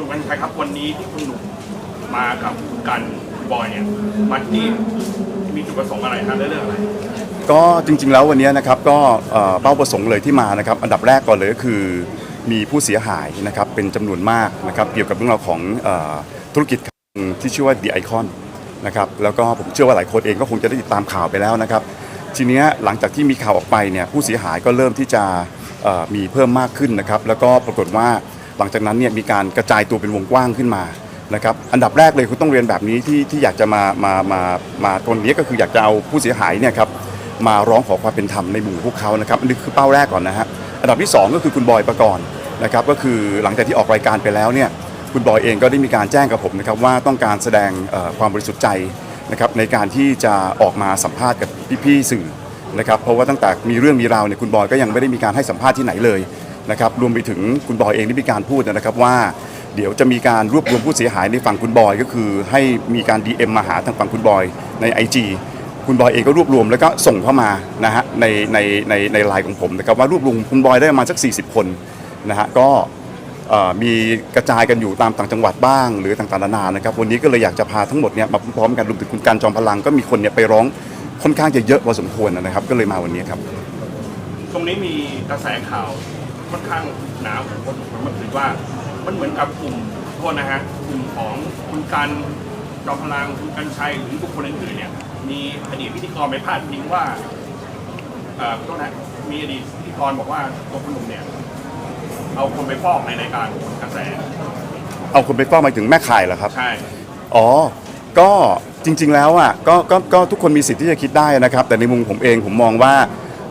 นุ่มกัญชัยครับวันนี้ที่คุณหนุ่มมากับคุณกันบอยเนี่ยมาที่มีจุดประสงค์อะไรครับเรื่องอะไร ก็จริงๆแล้ววันนี้นะครับก็เอ่อเป้าประสงค์เลยที่มานะครับอันดับแรกก่อนเลยก็คือมีผู้เสียหายนะครับเป็นจำนวนมากนะครับเกี่ยวกับเรื่องราวของเอ่อธุรกิจที่ชื่อว่า The Icon นะครับแล้วก็ผมเชื่อว่าหลายคนเองก็คงจะได้ติดตามข่าวไปแล้วนะครับทีเนี้ยหลังจากที่มีข่าวออกไปเนี่ยผู้เสียหายก็เริ่มที่จะเอ่อมีเพิ่มมากขึ้นนะครับแล้วก็ปรากฏว่า หลังจากนั้นเนี่ยมีการกระจายตัวเป็นวงกว้างขึ้นมานะครับอันดับแรกเลยคุณต้องเรียนแบบนี้ที่ที่อยากจะมามามามาตรงนี้ก็คืออยากจะเอาผู้เสียหายเนี่ยครับมาร้องขอความเป็นธรรมในหมู่พวกเขานะครับอันนี้คือเป้าแรกก่อนนะฮะอันดับที่ 2 ก็คือคุณบอยประกรณ์นะครับก็คือหลังจากที่ออกรายการไปแล้วเนี่ยคุณบอยเองก็ได้มีการแจ้งกับผมนะครับว่าต้องการแสดงความบริสุทธิ์ใจนะครับในการที่จะออกมาสัมภาษณ์กับพี่ๆสื่อนะครับเพราะว่าตั้งแต่มีเรื่องมีราวเนี่ยคุณบอยก็ยังไม่ได้มีการให้สัมภาษณ์ที่ไหนเลย นะครับรวมไปถึงคุณบอยเองได้มีการพูดนะครับว่า เดี๋ยวจะมีการรวบรวมผู้เสียหายในฝั่งคุณบอยก็คือ ให้มีการ DM มาหาทางฝั่งคุณบอยใน IG คุณบอยเองก็รวบรวมแล้วก็ส่งเข้ามานะฮะในในในในไลน์ของผมนะครับว่ารวบรวมคุณบอยได้ประมาณสัก 40 คนนะฮะก็เอ่อมีกระจายกันอยู่ตามต่างจังหวัดบ้าง หรือต่างๆนานานะครับวันนี้ก็เลยอยากจะพาทั้งหมดเนี่ยมาพร้อมกันรวมถึงคุณการจอมพลังก็มีคนเนี่ยไปร้องค่อนข้างจะเยอะพอสมควรนะครับ ก็เลยมาวันนี้ครับ ตรงนี้มีกระแสข่าว ค่อนข้างหนาผมคนมันถือว่า มันเหมือนกับกลุ่มโทษนะฮะกลุ่มของคุณกันจอมพลังคุณกันชัยหรือบุคคลอื่นๆเนี่ย มีอดีตพิธีกรไปพาดพิงว่าเอ่อโทษนะมีอดีตพิธีกรบอกว่าตัวคุณหนุ่มเนี่ย เอาคนไปฟอกในรายการกระแสเอาคนไปฟ้องหมายถึงแม่ข่ายเหรอครับ ใช่ อ๋อ ก็จริง ๆ แล้วอะก็ก็ก็ทุกคนมีสิทธิ์ที่จะคิดได้นะครับ แต่ในมุมผมเองผมมองว่า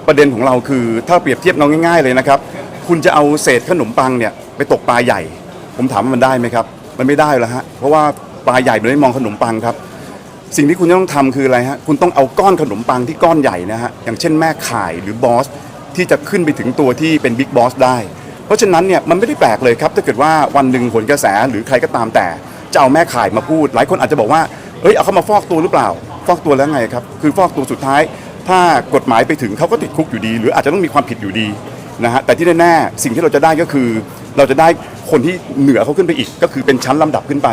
ประเด็นของเราคือ ถ้าเปรียบเทียบเราง่าย ๆ เลยนะครับ คุณจะเอาเศษขนมปังเนี่ยไปตกปลาใหญ่ ผมถามว่ามันได้ไหมครับ มันไม่ได้แล้วฮะเพราะว่าปลาใหญ่มันไม่มองขนมปังครับ สิ่งที่คุณจะต้องทำคืออะไรฮะคุณต้องเอาก้อนขนมปังที่ก้อนใหญ่นะฮะอย่างเช่นแม่ข่ายหรือบอสที่จะขึ้นไปถึงตัวที่เป็นบิ๊กบอสได้ เพราะฉะนั้นเนี่ยมันไม่ได้แปลกเลยครับ ถ้าเกิดว่าวันหนึ่งผลกระแสหรือใครก็ตามแต่จะเอาแม่ข่ายมาพูด หลายคนอาจจะบอกว่าเฮ้ยเอาเขามาฟอกตัวหรือเปล่า ฟอกตัวแล้วไงครับ คือฟอกตัวสุดท้าย ถ้ากฎหมายไปถึงเขาก็ติดคุกอยู่ดี หรืออาจจะต้องมีความผิดอยู่ดี นะฮะแต่ที่แน่ๆสิ่งที่เราจะได้ก็คือ เราจะได้คนที่เหนือเขาขึ้นไปอีก ก็คือเป็นชั้นลำดับขึ้นไป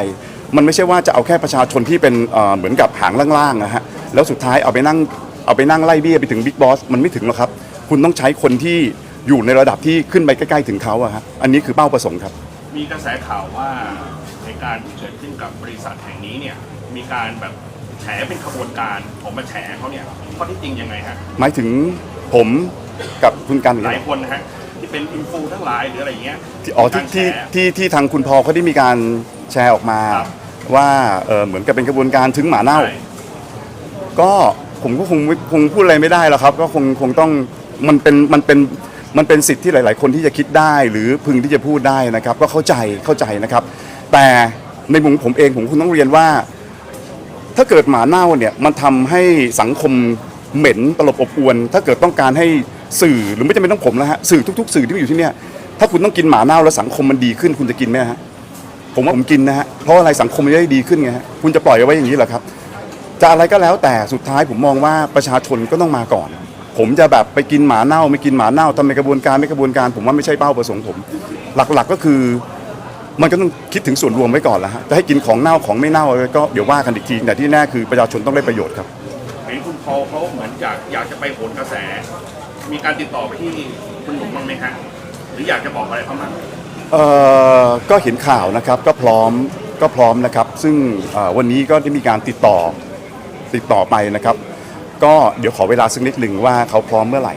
มันไม่ใช่ว่าจะเอาแค่ประชาชนที่เป็นเอ่อเหมือนกับหางล่างๆนะฮะแล้วสุดท้ายเอาไปนั่งเอาไปนั่งไล่เบี้ยไปถึงบิ๊กบอสมันไม่ถึงหรอกครับ คุณต้องใช้คนที่อยู่ในระดับที่ขึ้นไปใกล้ๆถึงเขาอะฮะอันนี้คือเป้าประสงค์ครับ มีกระแสข่าวว่าในการที่เกิดขึ้นกับบริษัทแห่งนี้เนี่ยมีการแบบแฉเป็นขบวนการผมมาแฉเขาเนี่ยข้อที่จริงยังไงฮะหมายถึงผม กับคุณกันหลายคนนะฮะที่เป็นอินฟูทั้งหลายหรืออะไรเงี้ยที่อ๋อที่ที่ที่ที่ทางคุณพอเขาได้มีการแชร์ออกมาครับว่าเออเหมือนกับเป็นกระบวนการถึงหมาเน่าใช่ก็ผมก็คงคงพูดอะไรไม่ได้แล้วครับ ก็คงคงต้องมันเป็นมันเป็นมันเป็นสิทธิ์ที่หลาย ๆ คนที่จะคิดได้ หรือพึงที่จะพูดได้นะครับ ก็เข้าใจเข้าใจนะครับ แต่ในมุมผมเองผมคงต้องเรียนว่า ถ้าเกิดหมาเน่าเนี่ยมันทำให้สังคมเหม็นตลบอบอวน ถ้าเกิดต้องการให้ สื่อหรือไม่จำเป็นต้องผมแล้วฮะสื่อทุก ๆ สื่อที่อยู่ที่เนี่ยถ้าคุณต้องกินหมาเน่าแล้วสังคมมันดีขึ้นคุณจะกินไหมฮะผมว่าผมกินนะฮะเพราะอะไรสังคมมันจะได้ดีขึ้นไงฮะคุณจะปล่อยเอาไว้อย่างนี้เหรอครับ จะอะไรก็แล้วแต่สุดท้ายผมมองว่าประชาชนก็ต้องมาก่อน ผมจะแบบไปกินหมาเน่า ไม่กินหมาเน่าทำในกระบวนการไม่กระบวนการ ผมว่าไม่ใช่เป้าประสงค์ผม หลักๆก็คือ มันก็ต้องคิดถึงส่วนรวมไว้ก่อนแล้วฮะจะให้กินของเน่าของไม่เน่าอะไรก็เดี๋ยวว่ากันอีกทีแต่ที่แน่คือประชาชนต้องได้ประโยชน์ครับ เห็นคุณพอลเขาเหมือนอยากอยากจะไปโหนกระแส มีการติดต่อไปที่คุณหนุ่มบ้างไหมฮะหรืออยากจะบอกอะไรเขาบ้างเอ่อก็เห็นข่าวนะครับก็พร้อมก็พร้อมนะครับ ซึ่งเอ่อวันนี้ก็ได้มีการติดต่อติดต่อไปนะครับ ก็เดี๋ยวขอเวลาสักนิดหนึ่งว่าเขาพร้อมเมื่อไหร่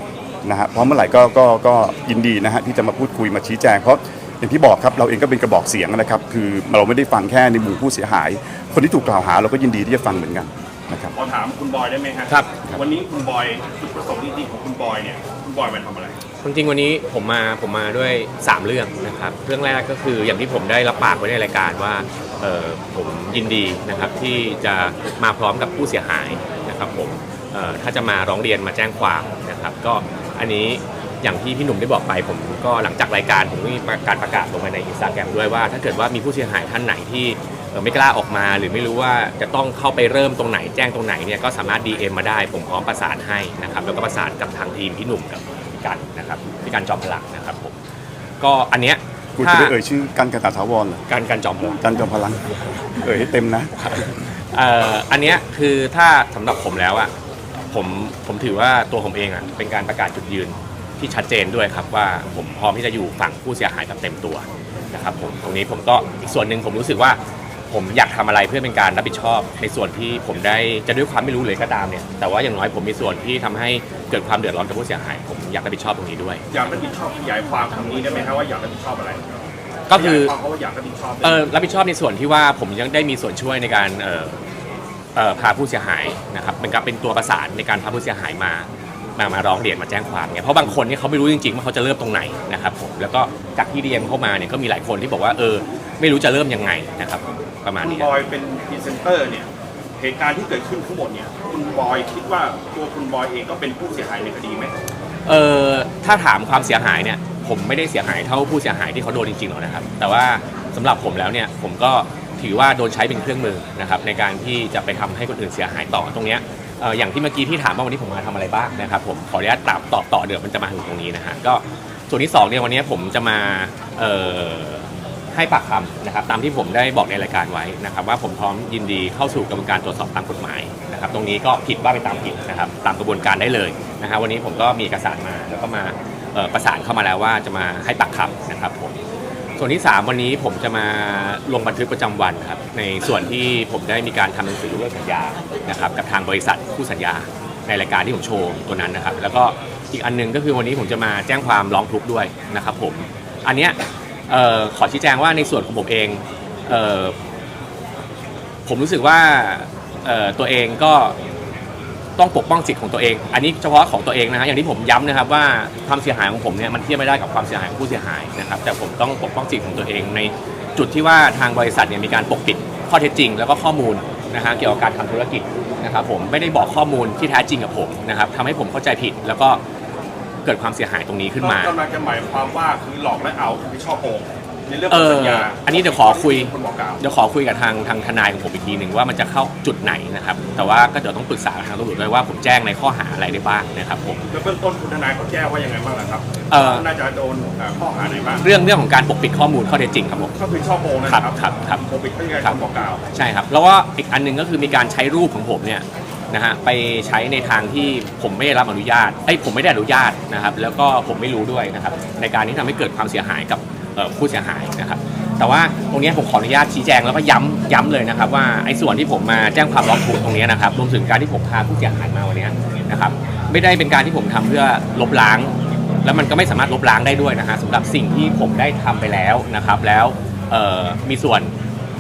นะฮะพร้อมเมื่อไหร่ก็ก็ก็ยินดีนะฮะที่จะมาพูดคุยมาชี้แจงเพราะอย่างที่บอกครับเราเองก็เป็นกระบอกเสียงนะครับ คือเราไม่ได้ฟังแค่ในหมู่ผู้เสียหาย คนที่ถูกกล่าวหาเราก็ยินดีที่จะฟังเหมือนกัน นะครับ ขอถามคุณบอยได้ไหมฮะครับ วันนี้คุณบอยจุดประสงค์จริงๆของคุณบอยเนี่ย คุณบอยมาทำอะไร จริงๆวันนี้ผมมาผมมาด้วย 3 เรื่องนะครับเรื่องแรกก็คืออย่างที่ผมได้รับปากไว้ในรายการว่าเอ่อผมยินดีนะครับที่จะมาพร้อมกับผู้เสียหายนะครับผมเอ่อถ้าจะมาร้องเรียนมาแจ้งความนะครับ ก็อันนี้อย่างที่พี่หนุ่มได้บอกไป ผมก็หลังจากรายการผมก็มีการประกาศลงไปในอินสตาแกรมด้วยว่า ถ้าเกิดว่ามีผู้เสียหายท่านไหนที่เอ่อ ไม่กล้าออกมาหรือไม่รู้ว่าจะต้องเข้าไปเริ่มตรงไหนแจ้งตรงไหนเนี่ยก็สามารถ DM มาได้ผมพร้อมประสานให้นะครับแล้วก็ประสานกับทางทีมพี่หนุ่มกับพี่กันนะครับพี่กันจอมพลังนะครับผมก็อันเนี้ยคุณถ้าจะได้เอ่ยชื่อกันกันตาถาวรเหรอการการจอมพลังกันจอมพลัง เอ่ยให้เต็มนะ เอ่ออันเนี้ยคือถ้าสำหรับผมแล้วอะผมผมถือว่าตัวผมเองอะเป็นการประกาศจุดยืนที่ชัดเจนด้วยครับว่าผมพร้อมที่จะอยู่ฝั่งผู้เสียหายแบบเต็มตัวนะครับผมตรงนี้ผมก็อีกส่วนหนึ่งผมรู้สึกว่า ผมอยากทำอะไรเพื่อเป็นการรับผิดชอบ ในส่วนที่ผมได้จะด้วยความไม่รู้เลยก็ตามเนี่ยแต่ว่าอย่างน้อยผมมีส่วนที่ทำให้เกิดความเดือดร้อนกับผู้เสียหาย ผมอยากรับผิดชอบตรงนี้ด้วย อยากรับผิดชอบขยายความคำนี้ได้ไหมครับว่าอยากรับผิดชอบอะไรก็คือขยายความเขาว่าอยากรับผิดชอบเออรับผิดชอบในส่วนที่ว่าผมยังได้มีส่วนช่วยในการเอ่อเอ่อพาผู้เสียหายนะครับเป็นการเป็นตัวประสานในการพาผู้เสียหายมา มามาร้องเรียนมาแจ้งความเนี่ยเพราะบางคนเนี่ยเขาไม่รู้จริงๆว่าเขาจะเริ่มตรงไหนนะครับผมแล้วก็จากที่เรียนเข้ามาเนี่ยก็มีหลายคนที่บอกว่าเออไม่รู้จะเริ่มยังไงนะครับผมประมาณคุณนี้บอยเป็นพรีเซนเตอร์เนี่ยเหตุการณ์ที่เกิดขึ้นทั้งหมดเนี่ยคุณบอยคิดว่าตัวคุณบอยเองก็เป็นผู้เสียหายในคดีไหมเออถ้าถามความเสียหายเนี่ยผมไม่ได้เสียหายเท่าผู้เสียหายที่เขาโดนจริงๆหรอกนะครับ แต่ว่าสำหรับผมแล้วเนี่ยผมก็ถือว่าโดนใช้เป็นเครื่องมือนะครับในการที่จะไปทำให้คนอื่นเสียหายต่อตรงเนี้ยเอย่างที่เมื่อกี้ที่ถามว่าวันนี้ผมมาทำอะไรบ้างนะครับผมขออนุญาตตอบตอบต่อเดี๋ยวมันจะมาถึงตรงนี้นะฮะก็ส่วนที่สองเนี่ยวันนี้ผมจะมาให้ปากคำนะครับตามที่ผมได้บอกในรายการไว้นะครับ ว่าผมพร้อมยินดีเข้าสู่กระบวนการตรวจสอบตามกฎหมายนะครับตรงนี้ก็ผิดว่าไปตามผิดนะครับตามกระบวนการได้เลยนะฮะวันนี้ผมก็มีเอกสารมาแล้วก็มาประสานเข้ามาแล้วว่าจะมาให้ปากคำนะครับผม ส่วนที่ 3 วันนี้ผมจะมาลงบันทึกประจำวันครับในส่วนที่ผมได้มีการทำหนังสือเลิกสัญญานะครับกับทางบริษัทคู่สัญญาในรายการที่ผมโชว์ตัวนั้นนะครับ แล้วก็อีกอันหนึงก็คือวันนี้ผมจะมาแจ้งความร้องทุกข์ด้วยนะครับผมอันเนี้ยขอชี้แจงว่าในส่วนของผมเองเออผมรู้สึกว่าตัวเองก็ ต้องปกป้องสิทธิ์ของตัวเอง อันนี้เฉพาะของตัวเองนะฮะอย่างที่ผมย้ำนะครับว่าความเสียหายของผมเนี่ยมันเทียบไม่ได้กับความเสียหายของผู้เสียหายนะครับแต่ผมต้องปกป้องสิทธิ์ของตัวเอง ในจุดที่ว่าทางบริษัทเนี่ยมีการปกปิดข้อเท็จจริง แล้วก็ข้อมูลนะฮะเกี่ยวกับการทำธุรกิจนะครับผมไม่ได้บอกข้อมูลที่แท้จริงกับผมนะครับทำให้ผมเข้าใจผิดแล้วก็เกิดความเสียหายตรงนี้ขึ้นมา กำลังจะหมายความว่าคือหลอกและเอาคือช่อโกง ในเรื่องเอของอ สัญญาอันนี้เดี๋ยวขอคุยคุณบอกกล่าว เดี๋ยวขอคุยกับทางทางทนายของผมอีกทีหนึ่งว่ามันจะเข้าจุดไหนนะครับ แต่ว่าก็เดี๋ยวต้องปรึกษากับทางตำรวจด้วยว่าผมแจ้งในข้อหาอะไรได้บ้างนะครับผม แล้วเบื้องต้นคุณทนายเขาแจ้งว่ายังไงบ้างล่ะครับเอ่อ น่าจะโดนเอ่อข้อหาไหนบ้าง เรื่องเรื่องของการปกปิดข้อมูลข้อเท็จจริงครับผม ก็คือช่อโกงนะคครัรับบครับครับปกปิดข้อเท็จจริงครับคุณบอกกล่าว ใช่ครับ แล้วก็อีกอันหนึงก็คือมีการใช้รูปของผมเนี่ยนะฮะไปใช้ในทางที่ผมไม่ได้รับอนุญาตเอ้ยผมไม่ได้อนุญาตนะครับ แล้วก็ผมไม่รู้ด้วยนะครับ ในการที่ทำให้เกิดความเสียหายกับเอ่อ ผู้เสียหายนะครับแต่ว่าตรงนี้ผมขออนุญาตชี้แจงแล้วก็ย้ำย้ำเลยนะครับว่าไอ้ส่วนที่ผมมาแจ้งความร้องทุกข์ตรงนี้นะครับรวมถึงการที่ผมพาผู้เสียหายมาวันนี้นะครับไม่ได้เป็นการที่ผมทำเพื่อลบล้าง แล้วมันก็ไม่สามารถลบล้างได้ด้วยนะฮะสำหรับสิ่งที่ผมได้ทำไปแล้วนะครับ แล้วมีส่วน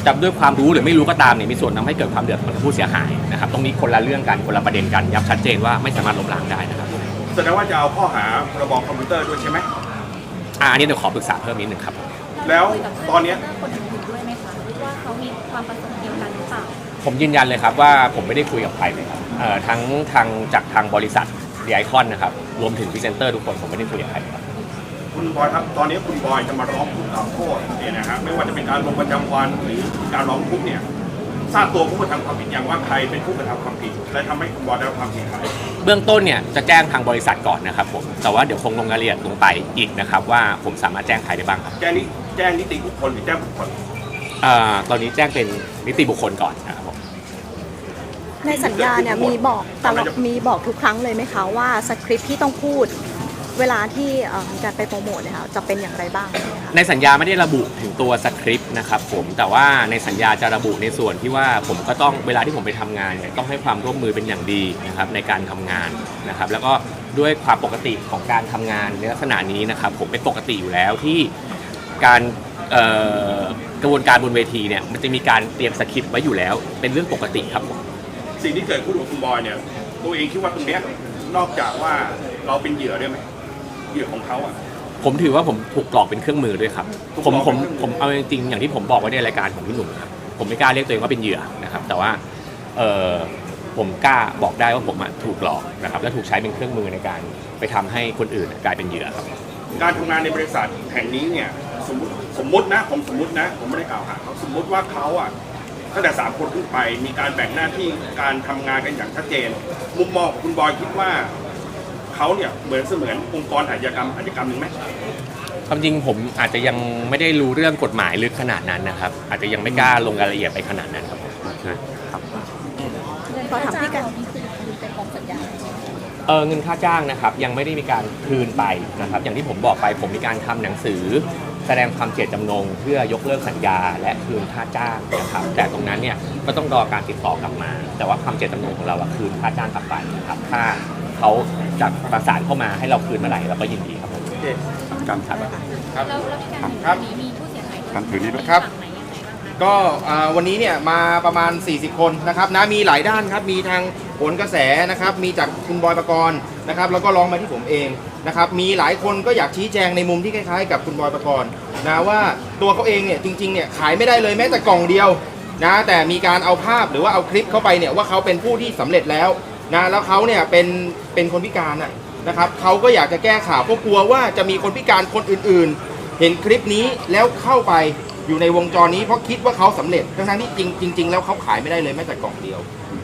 จะด้วยความรู้หรือไม่รู้ก็ตามเนี่ยมีส่วนทำให้เกิดความเดือดร้อนผู้เสียหายนะครับตรงนี้คนละเรื่องกันคนละประเด็นกันย้ำชัดเจนว่าไม่สามารถลบล้างได้นะครับแสดงว่าจะเอาข้อหาพรบคอมพิวเตอร์ด้วยใช่ไหม อ่าอันนี้เดี๋ยวขอปรึกษาเพิ่มนิดนึงครับแล้วตอนเนี้ย คนอื่นๆด้วยไหมคะว่าเขามีความประสงค์เดียวกันหรือเปล่าผมยืนยันเลยครับว่าผมไม่ได้คุยกับใครเลยครับเอ่อทั้งทางจากทางบริษัทดีไอคอนนะครับรวมถึงพรีเซนเตอร์ทุกคนผมไม่ได้คุยกับใครครับ คุณบอยครับ ตอนนี้คุณบอยจะมาร้องทุกข์กล่าวโทษเนี่ยนะฮะไม่ว่าจะเป็นการลงประจำวันหรือการร้องทุกข์เนี่ย ทราบตัวผู้กระทำความผิดอย่างว่าใครเป็นผู้กระทำความผิด และทำให้คุณบอยได้รับความเสียหายเบื้องต้นเนี่ยจะแจ้งทางบริษัทก่อนนะครับผมแต่ว่าเดี๋ยวคงลงรายละเอียดลงไปอีกนะครับว่าผมสามารถแจ้งใครได้บ้างครับแจ้งนิแจ้งนิติบุคคลหรือแจ้งบุคคลเอ่อตอนนี้แจ้งเป็นนิติบุคคลก่อนนะครับผมในสัญญาเนี่ยมีบอกตลอดมีบอกทุกครั้งเลยไหมคะว่าสคริปต์ที่ต้องพูด เวลาที่เอ่อมีการไปโปรโมทเนี่ยค่ะจะเป็นอย่างไรบ้างเนี่ยค่ะในสัญญาไม่ได้ระบุถึงตัวสคริปต์นะครับผมแต่ว่าในสัญญาจะระบุในส่วนที่ว่าผมก็ต้องเวลาที่ผมไปทำงานเนี่ยต้องให้ความร่วมมือเป็นอย่างดีนะครับในการทำงานนะครับแล้วก็ด้วยความปกติของการทำงานในลักษณะนี้นะครับผมเป็นปกติอยู่แล้วที่การเอ่อกระบวนการบนเวทีเนี่ยมันจะมีการเตรียมสคริปต์ไว้อยู่แล้วเป็นเรื่องปกติครับผม สิ่งที่เกิดขึ้นกับคุณบอยเนี่ย ตัวเองคิดว่าตรงเนี้ยนอกจากว่าเราเป็นเหยื่อด้วยไหม เหยื่อของเขาอะ ผมถือว่าผมถูกหลอกเป็นเครื่องมือด้วยครับ ถูกผมหลอกผมเป็นเครื่องมือผมเอาจริงๆอย่างที่ผมบอกไว้ในรายการของพี่หนุ่มครับผมไม่กล้าเรียกตัวเองว่าเป็นเหยื่อนะครับ แต่ว่าเออผมกล้าบอกได้ว่าผมอะถูกหลอกนะครับและถูกใช้เป็นเครื่องมือในการไปทำให้คนอื่นกลายเป็นเหยื่อครับ การทำงานในบริษัทแห่งนี้เนี่ยสมมติสมมตินะผมสมมตินะ ผมไม่ได้กล่าวหาเขาสมมติว่าเขาอะตั้งแต่สามคนขึ้นไปมีการแบ่งหน้าที่การทำงานกันอย่างชัดเจน มุมมองของคุณบอยคิดว่า เขเขาเนี่ยเหมือนเสมือนองค์กรอาชญากรรมอาชญากรรมหนึ่งไหมความจริงผมอาจจะยังไม่ได้รู้เรื่องกฎหมายลึกขนาดนั้นนะครับ อาจจะยังไม่กล้าลงรายละเอียดไปขนาดนั้นครับผมขอถามพี่กันนี่คือคือเป็นของสัญญาเออเงินค่าจ้างนะครับยังไม่ได้มีการคืนไปนะครับ อย่างที่ผมบอกไปผมมีการทำหนังสือ แสดงความเจตจำนง เพื่อยกเลิกสัญญา และคืนค่าจ้างนะครับ แต่ตรงนั้นเนี่ยก็ต้องรอการติดต่อกลับมา แต่ว่าความเจตจำนงของเราอะคืนค่าจ้างกลับไปนะครับถ้า เขาจะประสานเข้ามาให้เราคืนเมื่อไหร่เราก็ยินดีครับผมการครับครับ แล้วแล้วในการครับนี้มีผู้เสียหายการถือนี้ด้วย ครับ ฝั่งไหนยังไงบ้างคะก็อ่าวันนี้เนี่ยมาประมาณ 40 คนนะครับนะมีหลายด้านครับมีทางโหนกระแสนะครับมีจากคุณบอยประกรณ์นะครับแล้วก็ร้องมาที่ผมเองนะครับมีหลายคนก็อยากชี้แจงในมุมที่คล้ายๆ กับคุณบอยประกรณ์นะว่าตัวเขาเองเนี่ยจริงๆเนี่ยขายไม่ได้เลยแม้แต่กล่องเดียวนะแต่มีการเอาภาพหรือว่าเอาคลิปเข้าไปเนี่ยว่าเขาเป็นผู้ที่สำเร็จแล้ว นะแล้วเขาเนี่ยเป็นเป็นคนพิการน่ะนะครับเขาก็อยากจะแก้ข่าวเพราะกลัวว่าจะมีคนพิการคนอื่นๆ เห็นคลิปนี้แล้วเข้าไปอยู่ในวงจรนี้เพราะคิดว่าเขาสำเร็จทั้งๆที่จริงจริง ๆ แล้วเขาขายไม่ได้เลยแม้แต่กล่องเดียว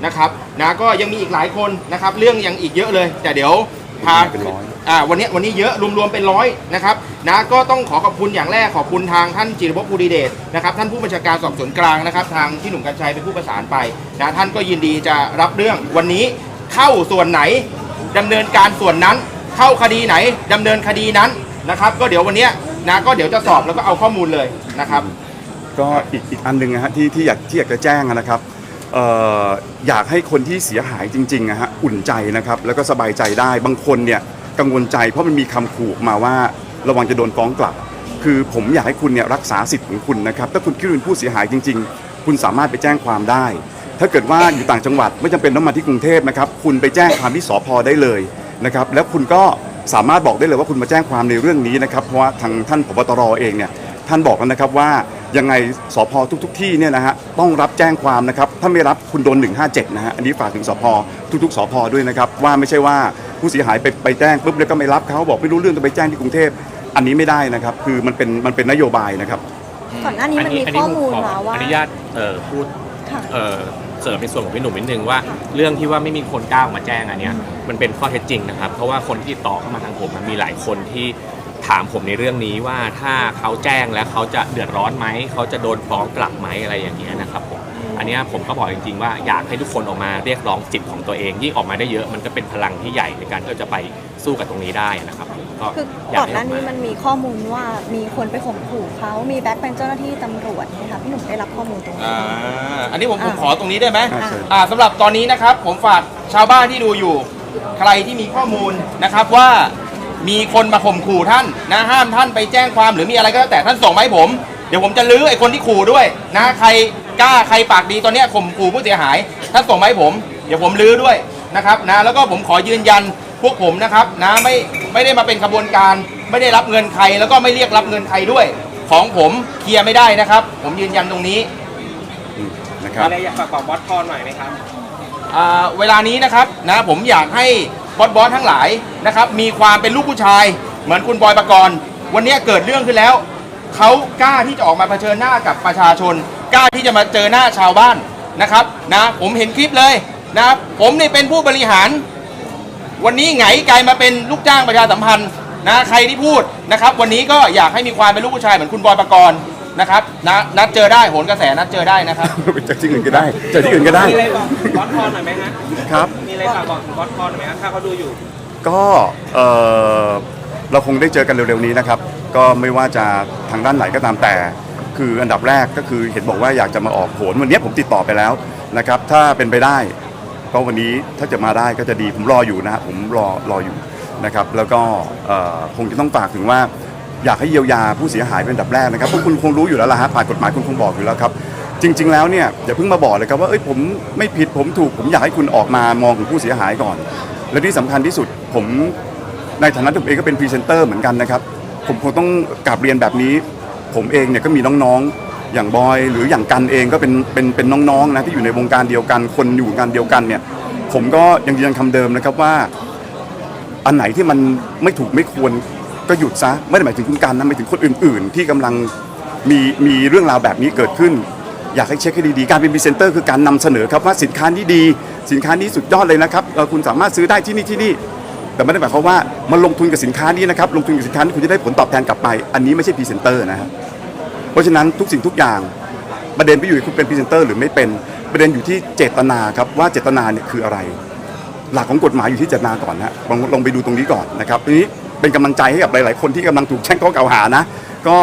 นะครับนะก็ยังมีอีกหลายคนนะครับเรื่องยังอีกเยอะเลย แต่เดี๋ยวพาเป็นร้อยอ่าวันนี้วันนี้เยอะรวมๆเป็นร้อยนะครับนะก็ต้องขอขอบคุณอย่างแรกขอบคุณทางท่านจิรภพภูริเดชนะครับท่านผู้บัญชาการสอบสวนกลางนะครับ ทางที่หนุ่มกัญชัยเป็นผู้ประสานไปนะท่านก็ยินดีจะรับเรื่องวันนี้ เข้าส่วนไหนดำเนินการส่วนนั้น เข้าคดีไหนดำเนินคดีนั้นนะครับ ก็เดี๋ยววันนี้นะก็เดี๋ยวจะสอบแล้วก็เอาข้อมูลเลยนะครับ ก็อีกอีกอันหนึ่งนะฮะที่ที่อยากที่อยากจะแจ้งนะครับอยากให้คนที่เสียหายจริงๆนะฮะอุ่นใจนะครับ แล้วก็สบายใจได้บางคนเนี่ยกังวลใจเพราะมันมีคำขู่มาว่าระวังจะโดนฟ้องกลับ คือผมอยากให้คุณเนี่ยรักษาสิทธิ์ของคุณนะครับ ถ้าคุณคิดว่าเป็นผู้เสียหายจริง ๆ คุณสามารถไปแจ้งความได้ ถ้าเกิดว่าอยู่ต่างจังหวัดไม่จำเป็นต้องมาที่กรุงเทพนะครับคุณไปแจ้งความที่สพได้เลยนะครับแล้วคุณก็สามารถบอกได้เลยว่าคุณมาแจ้งความในเรื่องนี้นะครับเพราะว่าทางท่านผบตรเองเนี่ยท่านบอกแล้วนะครับว่ายังไงสพทุกๆที่เนี่ยนะฮะต้องรับแจ้งความนะครับถ้าไม่รับคุณโดน 157 นะฮะอันนี้ฝากถึงสพทุกๆสพด้วยนะครับว่าไม่ใช่ว่าผู้เสียหายไปไปแจ้งปุ๊บแล้วก็ไม่รับเขาบอกไม่รู้เรื่องต้องไปแจ้งที่กรุงเทพอันนี้ไม่ได้นะครับคือมันเป็นมันเป็นนโยบายนะครับ ก่อนหน้านี้มันมีอัข้อมูลผมาว่า อนุญาตเอ่อพูดค่ะ เอ่อ เสริมในส่วนของพี่หนุ่มนิดนึงว่าเรื่องที่ว่าไม่มีคนกล้าออกมาแจ้งอันเนี้ยมันเป็นข้อเท็จจริงนะครับ เพราะว่าคนที่ติดต่อเข้ามาทางผมมันมีหลายคนที่ถามผมในเรื่องนี้ว่าถ้าเขาแจ้งแล้วเขาจะเดือดร้อนไหมเขาจะโดนฟ้องกลับไหมอะไรอย่างเงี้ยนะครับผมอันเนี้ยผมก็บอกจริงๆว่าอยากให้ทุกคนออกมาเรียกร้องสิทธิ์ของตัวเองยิ่งออกมาได้เยอะมันก็เป็นพลังที่ใหญ่ในการที่เราจะไปสู้กับตรงนี้ได้นะครับผม ก็คืออยาก่กอนให้หอน้าอกนี้มามันมีข้อมูลว่ามีคนไปข่มขู่เขามีแบ็คเป็นเจ้าหน้าที่ตำรวจนะคะพี่หนุ่มได้รับข้อมูลตรงนี้ อ่าอันนี้ผมผมอ่าขอตรงนี้ได้ไหมอ่าเชิญอ่าสำหรับตอนนี้นะครับ ผมฝากชาวบ้านที่ดูอยู่ ใครที่มีข้อมูลนะครับว่ามีคนมาข่มขู่ท่านนะห้ามท่านไปแจ้งความหรือมีอะไรก็แล้วแต่ท่านส่งมาให้ผม เดี๋ยวผมจะลื้อไอ้คนที่ขู่ด้วยนะใครกล้าใครปากดีตอนเนี้ยข่มขู่ผู้เสียหายท่านส่งมาให้ผม เดี๋ยวผมลื้อด้วยนะครับนะแล้วก็ผมขอยืนยัน พวกผมนะครับนะไม่ไม่ได้มาเป็นขบวนการ ไม่ได้รับเงินใครแล้วก็ไม่เรียกรับเงินใครด้วย ของผมเคลียร์ไม่ได้นะครับ ผมยืนยันตรงนี้อืมนะครับอะไรอยากฝากบอกบอสพรหน่อยไหมครับอ่าเวลานี้นะครับนะผมอยากให้บอสบอสทั้งหลายนะครับมีความเป็นลูกผู้ชาย เหมือนคุณบอยปกรณ์วันนี้เกิดเรื่องขึ้นแล้วเขากล้าที่จะออกมาเผชิญหน้ากับประชาชน กล้าที่จะมาเจอหน้าชาวบ้านนะครับนะผมเห็นคลิปเลยนะครับผมนี่เป็นผู้บริหาร วันนี้ไงกลายมาเป็นลูกจ้างประชาสัมพันธ์นะใครที่พูดนะครับ วันนี้ก็อยากให้มีความเป็นลูกผู้ชายเหมือนคุณบอยปกรณ์นะครับนะนัดเจอได้โหนกระแสนัดเจอได้นะครับไปจากที่อื่นก็ได้จากที่อื่นก็ได้มีอะไรบอกบอสพรหน่อยไหมฮะครับ มีอะไรฝากบอกถึงบอสพรหน่อยไหมฮะถ้าเขาดูอยู่ ก็เอ่อเราคงได้เจอกันเร็วๆนี้นะครับ ก็ไม่ว่าจะทางด้านไหนก็ตามแต่ คืออันดับแรกก็คือเห็นบอกว่าอยากจะมาออกโขนวันนี้ผมติดต่อไปแล้วนะครับ ถ้าเป็นไปได้ ก็วันนี้ถ้าจะมาได้ก็จะดีผมรออยู่นะครับผมรอรออยู่นะครับแล้วก็เอ่อคงจะต้องฝากถึงว่า อยากให้เยียวยาผู้เสียหายเป็นอันดับแรกนะครับพวกคุณคงรู้อยู่แล้วล่ะฮะผ่านกฎหมายคุณคงบอกอยู่แล้วครับ จริง ๆ แล้วเนี่ยอย่าเพิ่งมาบอกเลยครับว่าเอ้ยผมไม่ผิดผมถูกผมอยากให้คุณออกมามองถึงผู้เสียหายก่อน และที่สำคัญที่สุดผมในฐานะที่ผมเองก็เป็นพรีเซนเตอร์เหมือนกันนะครับ ผมคงต้องกราบเรียนแบบนี้ ผมเองเนี่ยก็มีน้องๆ อย่างบอยหรืออย่างกันเองก็เป็นเป็นเป็นน้องๆนะที่อยู่ในวงการเดียวกัน คนอยู่วงการเดียวกันเนี่ย ผมก็ยังยืนยันคำเดิมนะครับว่า อันไหนที่มันไม่ถูกไม่ควรก็หยุดซะไม่ได้หมายถึงคุณการนะหมายถึงคนอื่น ๆ ที่กำลังมีมีเรื่องราวแบบนี้เกิดขึ้น อยากให้เช็คให้ดีๆการเป็นพรีเซนเตอร์คือการนำเสนอครับว่าสินค้านี้ดี สินค้านี้สุดยอดเลยนะครับเอ่อคุณสามารถซื้อได้ที่นี่ที่นี่ แต่ไม่ได้หมายความว่ามันลงทุนกับสินค้านี้นะครับลงทุนกับสินค้านี้คุณจะได้ผลตอบแทนกลับไป อันนี้ไม่ใช่พรีเซนเตอร์นะครับ เพราะฉะนั้นทุกสิ่งทุกอย่างประเด็นไม่อยู่ที่คุณเป็นพรีเซนเตอร์หรือไม่เป็นประเด็นอยู่ที่เจตนาครับว่าเจตนาเนี่ยคืออะไร หลักของกฎหมายอยู่ที่เจตนาก่อนนะลองลองไปดูตรงนี้ก่อนนะครับทีนี้เป็นกำลังใจให้กับหลาย ๆ คนที่กำลังถูกแช่งข้อกล่าวหานะ ก็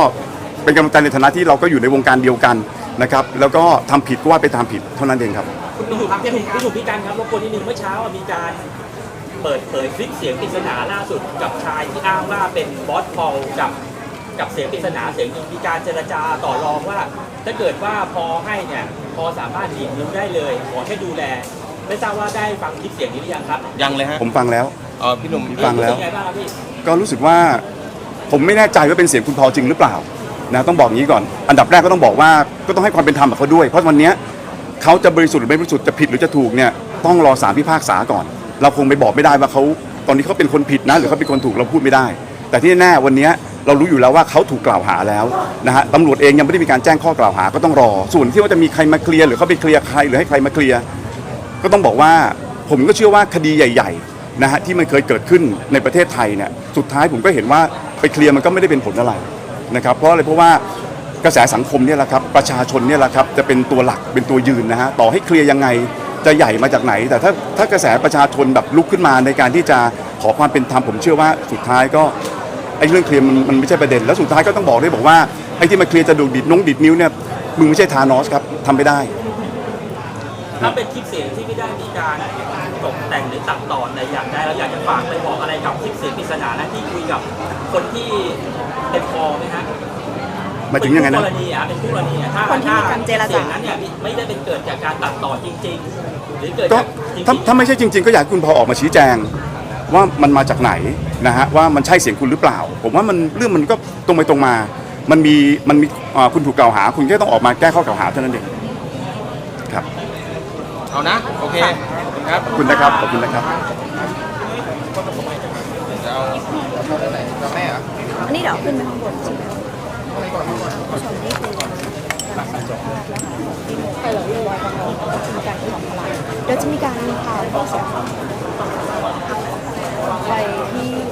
เป็นกำลังใจในฐานะที่เราก็อยู่ในวงการเดียวกันนะครับแล้วก็ทำผิดก็ว่าไปตามผิดเท่านั้นเองครับคุณถูกครับพี่ถูกพี่ถูกพี่กันครับรบกวนนิดนึงเมื่อเช้ามีการเปิดเผยคลิปเสียงปริศนาล่าสุดกับชายที่อ้างว่าเป็นบอสพอลกับ กับเสียงปริศนาเสียงจริงมีการเจรจาต่อรองว่า ถ้าเกิดว่าพอให้เนี่ยพอสามารถหลีกนิ้วได้เลยขอให้ดูแล ไม่ทราบว่าได้ฟังคลิปเสียงนี้หรือยังครับยังเลยฮะผมฟังแล้วอ๋อพี่หนุ่มฟังแล้วรู้สึกไงบ้างครับพี่ ก็รู้สึกว่าผมไม่แน่ใจว่าเป็นเสียงคุณพอลจริงหรือเปล่านะต้องบอกงี้ก่อน อันดับแรกก็ต้องบอกว่าก็ต้องให้ความเป็นธรรมกับเขาด้วย เพราะวันเนี้ยเขาจะบริสุทธิ์หรือไม่บริสุทธิ์จะผิดหรือจะถูกเนี่ยต้องรอศาลพิพากษาก่อน เราคงไปบอกไม่ได้ว่าเขาตอนนี้เขาเป็นคนผิดนะ หรือเขาเป็นคนถูกเราพูดไม่ได้ แต่ที่แน่ๆวันเนี้ย เรารู้อยู่แล้วว่าเขาถูกกล่าวหาแล้วนะฮะตำรวจเองยังไม่ได้มีการแจ้งข้อกล่าวหาก็ต้องรอ ส่วนที่ว่าจะมีใครมาเคลียร์หรือเขาไปเคลียร์ใครหรือให้ใครมาเคลียร์ก็ต้องบอกว่าผมก็เชื่อว่าคดีใหญ่ๆนะฮะที่มันเคยเกิดขึ้นในประเทศไทยเนี่ยสุดท้ายผมก็เห็นว่าไปเคลียร์มันก็ไม่ได้เป็นผลอะไรนะครับเพราะอะไรเพราะว่ากระแสสังคมเนี่ยแหละครับประชาชนเนี่ยแหละครับจะเป็นตัวหลักเป็นตัวยืนนะฮะต่อให้เคลียร์ยังไงจะใหญ่มาจากไหน แต่ถ้าถ้ากระแสประชาชนแบบลุกขึ้นมาในการที่จะขอความเป็นธรรมผมเชื่อว่าสุดท้ายก็ อ้เรื่องเคลียร์มันมันไม่ใช่ประเด็น แล้วสุดท้ายก็ต้องบอกด้วยบอกว่าไอ้ที่มาเคลียร์จะดูดดิดน้องดิดนิ้วเนี่ยมึงไม่ใช่ธานอสครับทำไม่ได้ ถ้าเป็นคลิปเสียงที่ไม่ได้มีการตกแต่งหรือตัดต่อในอย่างใดเราอยากจะฝากไปบอกอะไรกับคลิปเสียงปริศนานะที่คุยกับคนที่เป็นพอไหมฮะหมายถึงยังไงนะ เป็นคู่กรณีอะเป็นคู่กรณีอะถ้าคนที่มีการเจรจา เสียงนั้นเนี่ยไม่ได้เป็นเกิดจากการตัดต่อจริง ๆ หรือเกิดก็จากจริงถ้าถ้าไม่ใช่จริง ๆ ก็อยากให้คุณพอออกมาชี้แจง ว่ามันมาจากไหนนะฮะว่ามันใช่เสียงคุณหรือเปล่า ผมว่ามันเรื่องมันก็ตรงไปตรงมา มันมีมันมีอ่าคุณถูกกล่าวหา คุณแค่ต้องออกมาแก้ข้อกล่าวหาเท่านั้นเองครับเอานะ โอเคขอบคุณครับขอบคุณนะครับขอบคุณนะครับ จะเอาเอาไหนเอาแม่เหรอ อันนี้เดี๋ยวขึ้นไปข้างบนใช่ไหมชมนี่คือไปเลยเรียบร้อยแล้วมีการขอพลังเดี๋ยวจะมีการพาผู้เสียห วัยที่